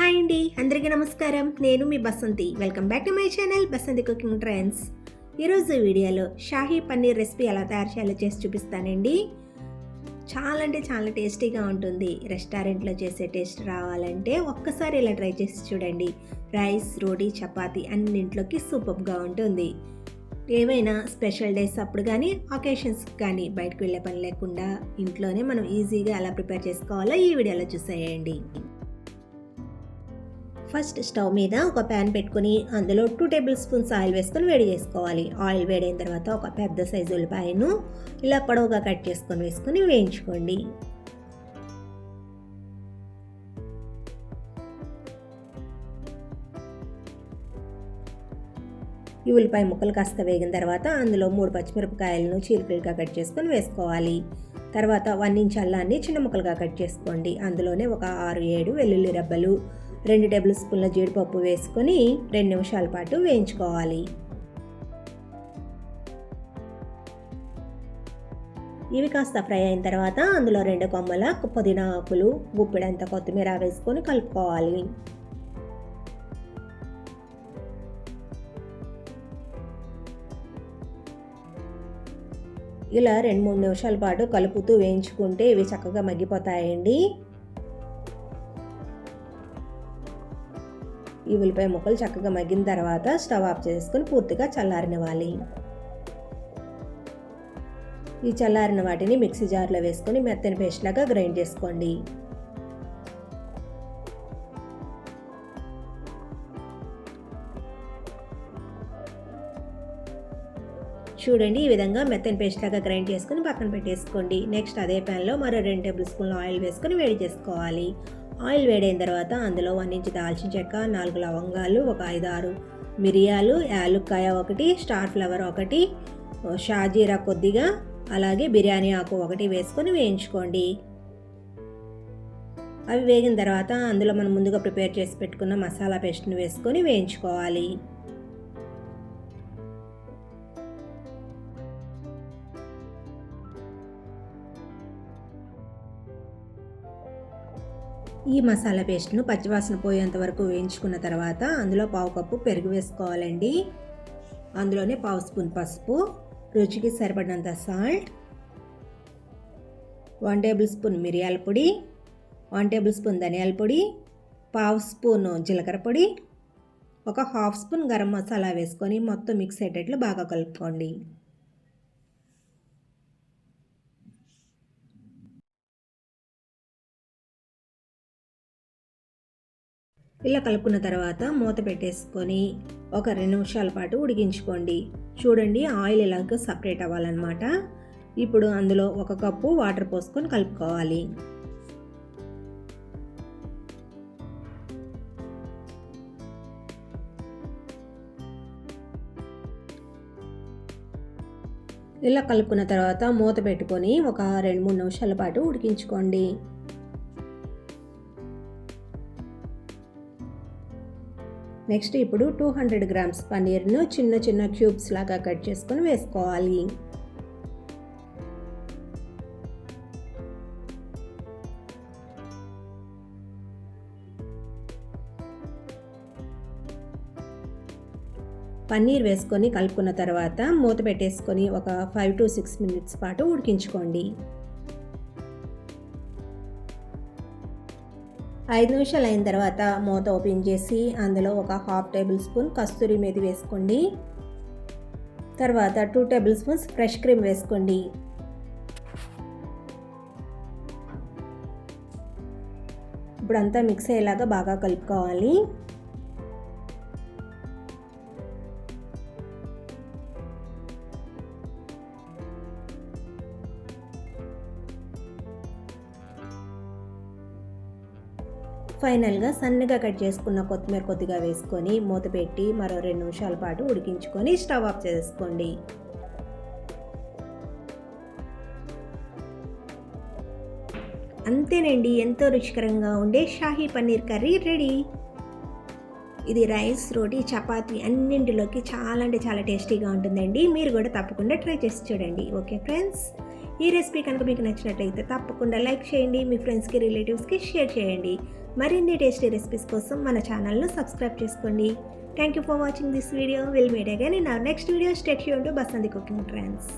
Hi అండి అందరికీ నమస్కారం. నేను మీ Basanti. Welcome back to my channel Basanti cooking trends ఈరోజు వీడియోలో షాహీ పన్నీర్ రెసిపీ ఎలా తయారు చేయాలో చేసి చూపిస్తానండి. చాలా అంటే చాలా టేస్టీగా ఉంటుంది. రెస్టారెంట్లో చేసే టేస్ట్ రావాలంటే ఒక్కసారి ఇలా ట్రై చేసి చూడండి. రైస్ రోటీ చపాతీ అన్నింట్లోకి సూపర్గా ఉంటుంది. ఏమైనా స్పెషల్ డేస్ అప్పుడు కానీ ఒకేషన్స్ కానీ బయటకు వెళ్ళే పని లేకుండా ఇంట్లోనే మనం ఈజీగా ఎలా ప్రిపేర్ చేసుకోవాలో ఈ వీడియోలో చూసేయండి. ఫస్ట్ స్టవ్ మీద ఒక ప్యాన్ పెట్టుకుని అందులో టూ టేబుల్ స్పూన్స్ ఆయిల్ వేసుకొని వేడి చేసుకోవాలి. ఆయిల్ వేడైన తర్వాత ఒక పెద్ద సైజు ఉల్లిపాయను ఇలా పొడవుగా కట్ చేసుకొని వేసుకొని వేయించుకోండి. ఈ ఉల్లిపాయ ముక్కలు కాస్త వేగిన తర్వాత అందులో మూడు పచ్చిమిరపకాయలను చీలికలుగా కట్ చేసుకొని వేసుకోవాలి. తర్వాత వన్ ఇంచ్ అల్లాన్ని చిన్న ముక్కలుగా కట్ చేసుకోండి. అందులోనే ఒక ఆరు ఏడు వెల్లుల్లి రెబ్బలు రెండు టేబుల్ స్పూన్ల జీడిపప్పు వేసుకొని రెండు నిమిషాల పాటు వేయించుకోవాలి. ఇవి కాస్త ఫ్రై అయిన తర్వాత అందులో రెండు కొమ్మల పుదీనా ఆకులు గుప్పిడంత కొత్తిమీర వేసుకొని కలుపుకోవాలి. ఇలా రెండు మూడు నిమిషాల పాటు కలుపుతూ వేయించుకుంటే ఇవి చక్కగా మగ్గిపోతాయండి. ఈ ఉల్లిపాయ ముక్కలు చక్కగా మగ్గిన తర్వాత స్టవ్ ఆఫ్ చేసుకుని పూర్తిగా చల్లారనివ్వాలి. ఈ చల్లారిన వాటిని మిక్సీ జార్లో వేసుకొని మెత్తని పేస్ట్ లాగా గ్రైండ్ చేసుకోండి. చూడండి ఈ విధంగా మెత్తని పేస్ట్ లాగా గ్రైండ్ చేసుకుని పక్కన పెట్టేసుకోండి. నెక్స్ట్ అదే ప్యాన్లో మరో రెండు టేబుల్ స్పూన్ల ఆయిల్ వేసుకొని వేడి చేసుకోవాలి. ఆయిల్ వేడైన తర్వాత అందులో వన్ ఇంచ్ దాల్చిన చెక్క నాలుగు లవంగాలు ఒక ఐదు ఆరు మిరియాలు యాలుక్కాయ ఒకటి స్టార్ ఫ్లవర్ ఒకటి షాజీరా కొద్దిగా అలాగే బిర్యానీ ఆకు ఒకటి వేసుకొని వేయించుకోండి. అవి వేగిన తర్వాత అందులో మనం ముందుగా ప్రిపేర్ చేసి పెట్టుకున్న మసాలా పేస్ట్ని వేసుకొని వేయించుకోవాలి. ఈ మసాలా పేస్ట్ను పచ్చివాసన పోయేంత వరకు వేయించుకున్న తర్వాత అందులో పావు కప్పు పెరుగు వేసుకోవాలండి. అందులోనే పావు స్పూన్ పసుపు రుచికి సరిపడినంత సాల్ట్ వన్ టేబుల్ స్పూన్ మిరియాల పొడి వన్ టేబుల్ స్పూన్ ధనియాల పొడి పావు స్పూన్ జీలకర్ర పొడి ఒక హాఫ్ స్పూన్ గరం మసాలా వేసుకొని మొత్తం మిక్స్ అయ్యేటట్లు బాగా కలుపుకోండి. ఇలా కలుపుకున్న తర్వాత మూత పెట్టేసుకొని ఒక రెండు నిమిషాల పాటు ఉడికించుకోండి. చూడండి ఆయిల్ ఇలాగ సపరేట్ అవ్వాలన్నమాట. ఇప్పుడు అందులో ఒక కప్పు వాటర్ పోసుకొని కలుపుకోవాలి. ఇలా కలుపుకున్న తర్వాత మూత పెట్టుకొని ఒక రెండు మూడు నిమిషాల పాటు ఉడికించుకోండి. నెక్స్ట్ ఇప్పుడు టూ హండ్రెడ్ గ్రామ్స్ పన్నీర్ను చిన్న చిన్న క్యూబ్స్ లాగా కట్ చేసుకొని వేసుకోవాలి. పన్నీర్ వేసుకొని కలుపుకున్న తర్వాత మూత పెట్టేసుకొని ఒక ఫైవ్ టు సిక్స్ మినిట్స్ పాటు ఉడికించుకోండి. ఐదు నిమిషాలు అయిన తర్వాత మూత ఓపెన్ చేసి అందులో ఒక half tablespoon kasuri methi వేసుకోండి. తర్వాత two tablespoons fresh cream వేసుకోండి. ఇప్పుడంతా మిక్స్ అయ్యేలాగా బాగా కలుపుకోవాలి. ఫైనల్గా సన్నగా కట్ చేసుకున్న కొత్తిమీర కొద్దిగా వేసుకొని మూత పెట్టి మరో రెండు నిమిషాల పాటు ఉడికించుకొని స్టవ్ ఆఫ్ చేసుకోండి. అంతేనండి ఎంతో రుచికరంగా ఉండే షాహీ పన్నీర్ కర్రీ రెడీ. ఇది రైస్ రోటీ చపాతి అన్నింటిలోకి చాలా అంటే చాలా టేస్టీగా ఉంటుందండి. మీరు కూడా తప్పకుండా ట్రై చేసి చూడండి. ఓకే ఫ్రెండ్స్ ఈ రెసిపీ కనుక మీకు నచ్చినట్లయితే తప్పకుండా లైక్ చేయండి మీ ఫ్రెండ్స్కి రిలేటివ్స్కి షేర్ చేయండి. మరిన్ని టేస్టీ రెసిపీస్ కోసం మన ఛానల్ను సబ్స్క్రైబ్ చేసుకోండి. Thank you for watching this video will meet again in our next video stay Yoon to Basanti cooking trends